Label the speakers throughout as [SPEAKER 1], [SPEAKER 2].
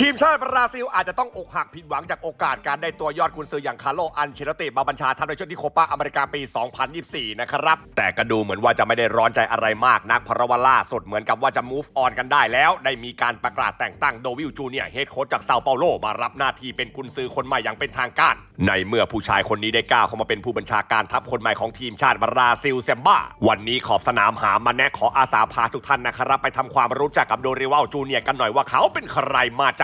[SPEAKER 1] ทีมชาติบราซิลอาจจะต้องอกหักผิดหวังจากโอกาสการได้ตัวยอดกุนซืออย่างคาร์โลอันเชลติมาบัญชาทัพในช่วงที่โคปาอเมริกาปี 2024 นะครับ แต่ก็ดูเหมือนว่าจะไม่ได้ร้อนใจอะไรมากนักเพราะว่าล่าสุดเหมือนกับว่าจะ move on กันได้แล้ว ได้มีการประกาศแต่งตั้งโดวิลจูเนียเฮดโค้ชจากเซาเปาโลมารับหน้าที่เป็นกุนซือคนใหม่อย่างเป็นทางการ ในเมื่อผู้ชายคนนี้ได้ก้าวเข้ามาเป็นผู้บัญชาการทัพคนใหม่ของทีมชาติบราซิลเซมบ้าวันนี้ขอบสนามหามาแนะขออาสาพาทุกท่านนะครับไปทำความรู้จักกับโดริวัลจูเนียกันหน่อยว่าเขาเป็นใครมาจาก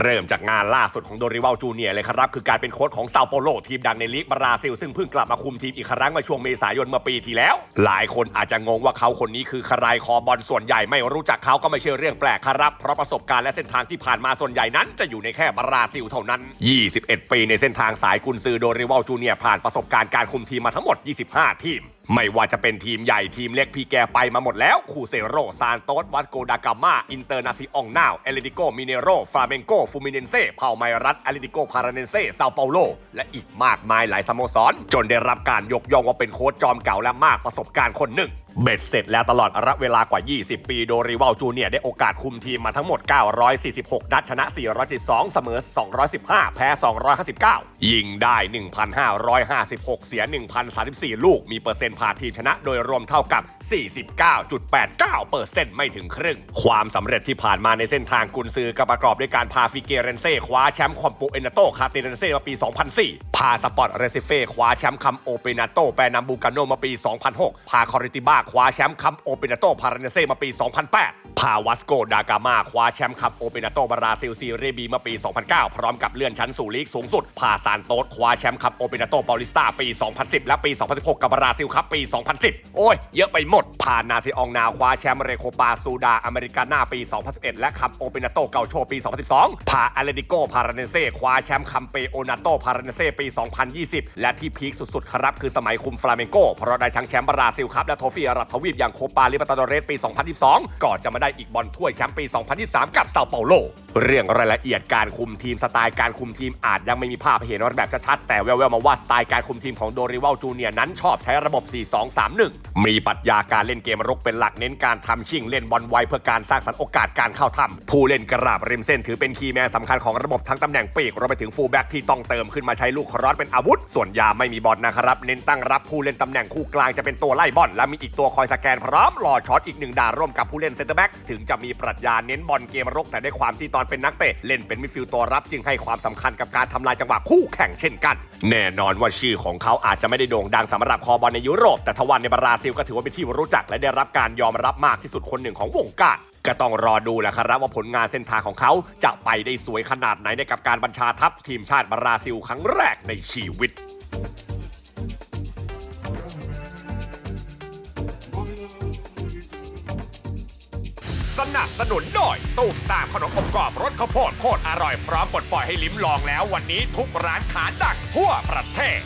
[SPEAKER 1] เริ่มจากงานล่าสุดของโดริวัลจูเนียเลยครับ คือการเป็นโค้ชของเซาโปโลทีมดังในลีกบราซิล ซึ่งเพิ่งกลับมาคุมทีมอีกครั้งมาช่วงเมษายนเมื่อปีที่แล้ว หลายคนอาจจะงงว่าเขาคนนี้คือใครคอบอลส่วนใหญ่ไม่รู้จักเขาก็ไม่ใช่เรื่องแปลกครับ เพราะประสบการณ์และเส้นทางที่ผ่านมาส่วนใหญ่นั้น จะอยู่ในแค่บราซิลเท่านั้น 21 ปีในเส้นทางสายกุนซือโดริวัลจูเนียผ่านประสบการณ์การคุมทีมมาทั้งหมด 25 ทีม ไม่ว่าจะเป็นทีมใหญ่ทีมเล็กพี่แกไปมาหมดแล้ว คูเซโรซานโตสวัตโกดากามาอินเตอร์นาซิองนาวเอเลดิโกมิเนโรฟาเมงโกฟูมิเนนเซ่เผ่าไมรัสเอเลดิโกพาราเนเซ่ซาเปาโล และอีกมากมายหลายสโมสร จนได้รับการยกย่องว่าเป็นโค้ชจอมเก่าและมากประสบการณ์คนหนึ่ง เบ็ดเสร็จแล้วตลอดระเวลากว่า 20 ปีโดริวัลจูเนียร์ได้โอกาสคุมทีมมาทั้งหมด 946 นัดชนะ 412 เสมอ 215 แพ้ 259 ยิงได้ 1,556 เสีย 1,034 ลูก มีเปอร์เซ็นต์ผาทีมชนะโดยรวมเท่ากับ 49.89เปอร์เซ็นต์ไม่ถึงครึ่ง ความสำเร็จที่ผ่านมาในเส้นทางกุนซือก็ประกอบด้วยการพาฟิเกเรนเซ่คว้าแชมป์คอมโปเอนาโตคาเตเรนเซ่มาปี 2004 พาสปอร์ตเรซิเฟ่คว้าแชมป์คัมโอเปนาโตแปรนัมบูกาโนมาปี 2006 พาคอริติบ้าคว้าแชมป์คัมโอเปนาโตพาราเนเซ่มาปี 2008 พาวัสโกดากามาคว้าแชมป์คัมโอเปนาโตบราซิลซีเรียบีมาปี 2009 พร้อมกับเลื่อนชั้นสู่ลีกสูงสุด พาซานโตสคว้าแชมป์คัมโอเปนาโตปาลิสตาปี 2010 และปี 2016 กับบราซิลครับปี 2010 โอ้ย เยอะไปหมด พานาซิองนาคว้าแชมป์เรโคปาซูดาอเมริกานาปี 2011 และคัมโอเปนาโตเกาโชปี 2012 พาอเลดิโกพาราเนเซ่คว้าแชมป์คัมเปโอนาโตพาราเนเซ่ปี 2020 และที่พีคสุดๆครับคือสมัยคุมฟลาเมงโกเพราะได้ทั้งแชมป์บราซิลครับและโทฟี่รับทวีปอย่างโคปาลิบาตาโดเรสปี 2022 ก่อนจะมาได้อีกบอลถ้วยแชมป์ปี 2023 กับเซาเปาโล เรื่องรายละเอียดการคุมทีมสไตล์การคุมทีมอาจยังไม่มีภาพให้เห็นแบบชัดๆแต่แววๆมาว่าสไตล์การคุมทีมของโดริวัลจูเนียนั้นชอบใช้ระบบ 4-2-3-1 มีปรัชญาการเล่นเกมรุกเป็นหลักเน้นการทำชิงเล่นบอลไวเพื่อการสร้างสรรค์โอกาสการเข้าทำผู้เล่นกระราบริมเส้นถือเป็นคีย์แมนสำคัญของระบบทั้งตำแหน่งปีกรวมไปถึงฟูลแบ็กที่ต้องเติมขึ้นมาใช้ลูกครอสเป็นอาวุธ ส่วนยาไม่มีบอลนะครับ เน้นตั้งรับผู้เล่นตำแหน่งคู่กลางจะเป็นตัวไล่บอลและมีอีกตัวคอยสแกนพร้อมรอช็อตอีกหนึ่งดาร่วมกับผู้เล่นเซนเตอร์แบ็กถึงจะมีปรัชญาเน้นบอลเกมรุกแต่ได้ความที่ตอนเป็นนักเตะเล่นเป็นมิดฟิลด์ตัวรับจึงให้ความสำคัญกับการทำลายจังหวะคู่แข่งเช่นกัน แน่นอนว่าชื่อของเขาอาจจะไม่ได้โด่งดังสำหรับคอบอลในยุโรป แต่ทว่าในบราซิลก็ถือว่าเป็นที่รู้จัก และได้รับการยอมรับมากที่สุดคนหนึ่งของวงการก็ต้องรอดูแหละครับว่าผลงานเส้นทางของเขาจะไปได้สวยขนาดไหนในกับการบัญชาทัพทีมชาติบราซิลครั้งแรกในชีวิต สนับสนุนโดยตู้มตามขนมอบกรอบรสข้าวโพดโคตรอร่อยพร้อมปลดปล่อยให้ลิ้มลองแล้ววันนี้ทุกร้านขาดังทั่วประเทศ